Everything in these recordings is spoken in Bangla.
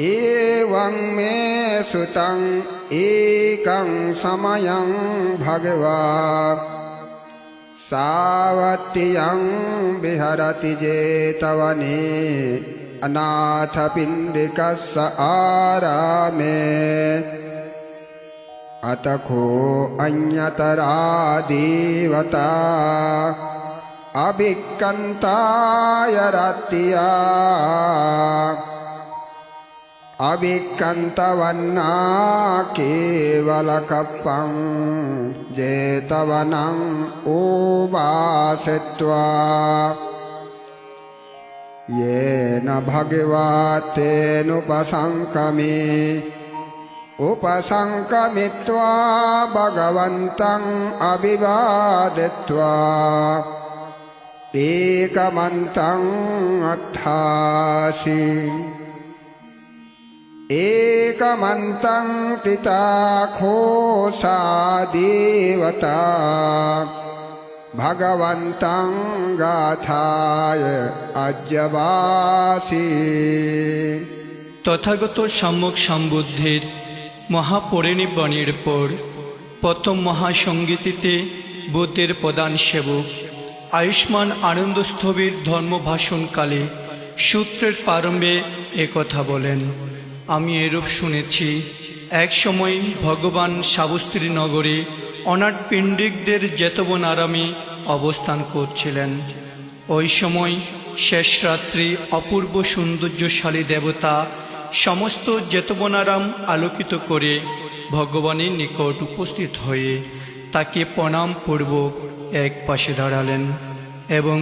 एवं मे सुतं एकं समयं भगवा। सावत्यं विहरति जेतवने अनाथपिण्डिकस्य आरामे। अतखो अन्यतरा देवता अभिकन्ताय रत्या අවික්කන්තවන්නා කේවලකප්පං ජේතවනං ඕවාසෙත්වා යේන භගවාතේනුපසංකමේ උපසංකමිත්වා භගවන්තං අභිවාදෙත්වා ඒකමන්තං අත්ථාසී एकमन्तं तिताखोसा देवता भगवन्तं गाथाय अज्यवासि তথাগত সম্যক সম্বুদ্ধের মহাপরিনির্বাণের পর প্রথম মহাসঙ্গীতিতে বুদ্ধের প্রধান সেবক আয়ুষ্মান আনন্দস্থবির ধর্মভাষণকালে সূত্রের প্রারম্ভে একথা বলেন আমি এরূপ শুনেছি, এক সময় ভগবান সাবস্ত্রী নগরে অনাট পিণ্ডিকদের জেতবন আরামে অবস্থান করছিলেন। ওই সময় শেষ রাত্রি অপূর্ব সৌন্দর্যশালী দেবতা সমস্ত জেতবনারাম আলোকিত করে ভগবানের নিকট উপস্থিত হয়ে তাকে প্রণাম পূর্বক এক পাশে দাঁড়ালেন এবং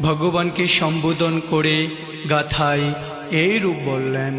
ভগবানকে সম্বোধন করে গাথায় এই রূপ বললেন